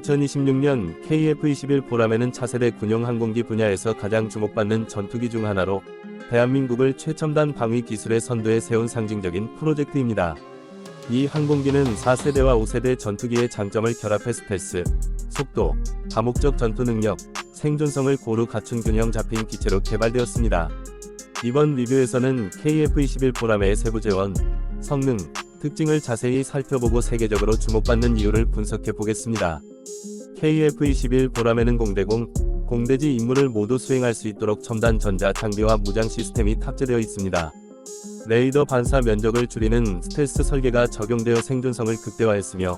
2026년 KF-21 보람에는 차세대 군용 항공기 분야에서 가장 주목받는 전투기 중 하나로 대한민국을 최첨단 방위 기술의 선두에 세운 상징적인 프로젝트입니다. 이 항공기는 4세대와 5세대 전투기의 장점을 결합해 스텔스, 속도, 다목적 전투 능력, 생존성을 고루 갖춘 균형 잡힌 기체로 개발되었습니다. 이번 리뷰에서는 KF-21 보람의 세부 재원, 성능, 특징을 자세히 살펴보고 세계적으로 주목받는 이유를 분석해 보겠습니다. KF-21 보람에는 공대공, 공대지 임무를 모두 수행할 수 있도록 첨단 전자 장비와 무장 시스템이 탑재되어 있습니다. 레이더 반사 면적을 줄이는 스텔스 설계가 적용되어 생존성을 극대화했으며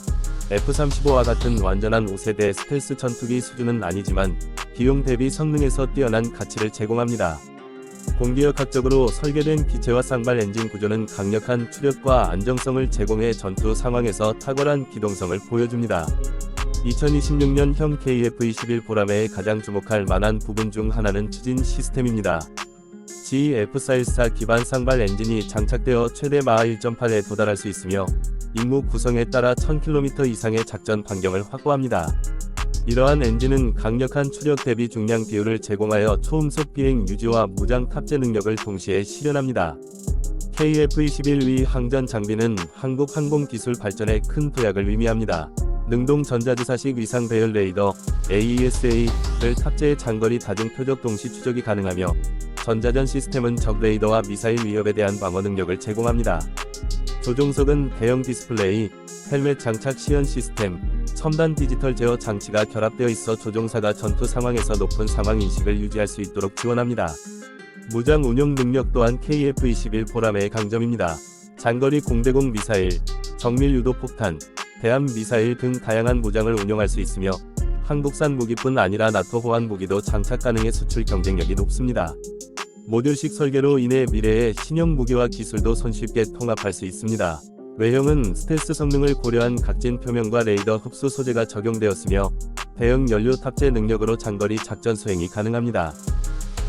F-35와 같은 완전한 5세대 스텔스 전투기 수준은 아니지만 비용 대비 성능에서 뛰어난 가치를 제공합니다. 공기역학적으로 설계된 기체와 쌍발 엔진 구조는 강력한 추력과 안정성을 제공해 전투 상황에서 탁월한 기동성을 보여줍니다. 2026년형 KF-21 보람에 가장 주목할 만한 부분 중 하나는 추진 시스템입니다. GF414 기반 쌍발 엔진이 장착되어 최대 마하 1.8에 도달할 수 있으며 임무 구성에 따라 1000km 이상의 작전 반경을 확보합니다. 이러한 엔진은 강력한 추력 대비 중량 비율을 제공하여 초음속 비행 유지와 무장 탑재 능력을 동시에 실현합니다. KF-21위 항전 장비는 한국 항공 기술 발전에 큰 도약을 의미합니다. 능동 전자주사식 위상 배열 레이더 AESA를 탑재해 장거리 다중 표적 동시 추적이 가능하며 전자전 시스템은 적 레이더와 미사일 위협에 대한 방어 능력을 제공합니다. 조종석은 대형 디스플레이, 헬멧 장착 시연 시스템, 첨단 디지털 제어 장치가 결합되어 있어 조종사가 전투 상황에서 높은 상황 인식을 유지할 수 있도록 지원합니다. 무장 운용 능력 또한 KF-21 보람의 강점입니다. 장거리 공대공 미사일, 정밀 유도 폭탄, 대함 미사일 등 다양한 무장을 운용할 수 있으며 한국산 무기뿐 아니라 나토 호환 무기도 장착 가능해 수출 경쟁력이 높습니다. 모듈식 설계로 인해 미래의 신형 무기와 기술도 손쉽게 통합할 수 있습니다. 외형은 스텔스 성능을 고려한 각진 표면과 레이더 흡수 소재가 적용되었으며 대형 연료 탑재 능력으로 장거리 작전 수행이 가능합니다.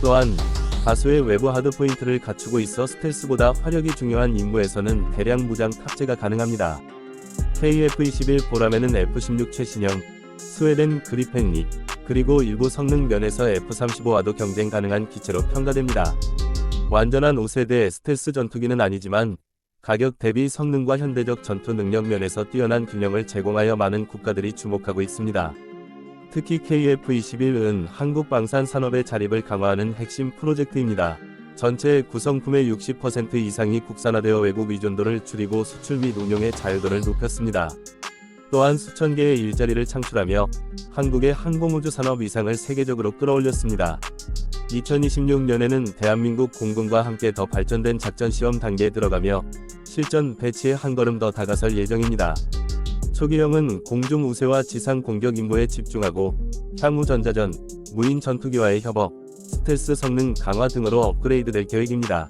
또한 다수의 외부 하드 포인트를 갖추고 있어 스텔스보다 화력이 중요한 임무에서는 대량 무장 탑재가 가능합니다. KF-21 보람에는 F-16 최신형, 스웨덴 그리펜2, 그리고 일부 성능 면에서 F-35와도 경쟁 가능한 기체로 평가됩니다. 완전한 5세대 스텔스 전투기는 아니지만 가격 대비 성능과 현대적 전투 능력 면에서 뛰어난 균형을 제공하여 많은 국가들이 주목하고 있습니다. 특히 KF-21은 한국 방산 산업의 자립을 강화하는 핵심 프로젝트입니다. 전체 구성품의 60% 이상이 국산화되어 외국 의존도를 줄이고 수출 및 운용의 자유도를 높였습니다. 또한 수천 개의 일자리를 창출하며 한국의 항공우주 산업 위상을 세계적으로 끌어올렸습니다. 2026년에는 대한민국 공군과 함께 더 발전된 작전 시험 단계에 들어가며 실전 배치에 한 걸음 더 다가설 예정입니다. 초기형은 공중 우세와 지상 공격 임무에 집중하고 향후 전자전, 무인 전투기와의 협업, 스텔스 성능 강화 등으로 업그레이드될 계획입니다.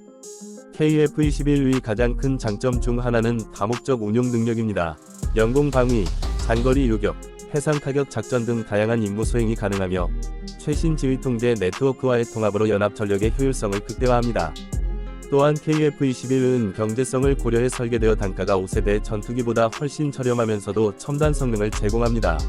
KF-21의 가장 큰 장점 중 하나는 다목적 운용 능력입니다. 영공 방위, 장거리 요격, 해상 타격 작전 등 다양한 임무 수행이 가능하며 최신 지휘 통제 네트워크와의 통합으로 연합 전력의 효율성을 극대화합니다. 또한 KF-21은 경제성을 고려해 설계되어 단가가 5세대 전투기보다 훨씬 저렴하면서도 첨단 성능을 제공합니다.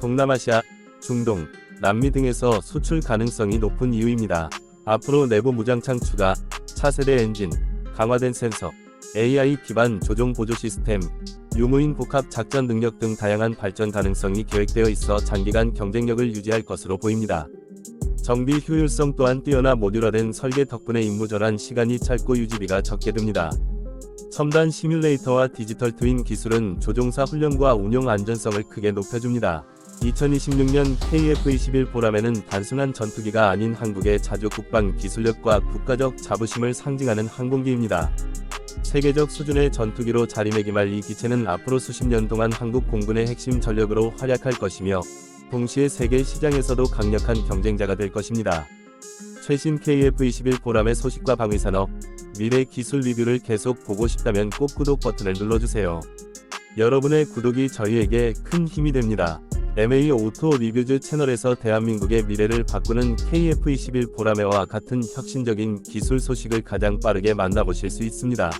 동남아시아, 중동, 남미 등에서 수출 가능성이 높은 이유입니다. 앞으로 내부 무장창 추가, 차세대 엔진, 강화된 센서, AI 기반 조종 보조 시스템, 유무인 복합 작전 능력 등 다양한 발전 가능성이 계획되어 있어 장기간 경쟁력을 유지할 것으로 보입니다. 정비 효율성 또한 뛰어나 모듈화된 설계 덕분에 임무 전환 시간이 짧고 유지비가 적게 듭니다. 첨단 시뮬레이터와 디지털 트윈 기술은 조종사 훈련과 운용 안전성을 크게 높여줍니다. 2026년 KF-21 보람에는 단순한 전투기가 아닌 한국의 자주 국방 기술력과 국가적 자부심을 상징하는 항공기입니다. 세계적 수준의 전투기로 자리매김할 이 기체는 앞으로 수십 년 동안 한국 공군의 핵심 전력으로 활약할 것이며 동시에 세계 시장에서도 강력한 경쟁자가 될 것입니다. 최신 KF-21 보람의 소식과 방위산업, 미래 기술 리뷰를 계속 보고 싶다면 꼭 구독 버튼을 눌러주세요. 여러분의 구독이 저희에게 큰 힘이 됩니다. MA 오토 리뷰즈 채널에서 대한민국의 미래를 바꾸는 KF-21 보라매와 같은 혁신적인 기술 소식을 가장 빠르게 만나보실 수 있습니다.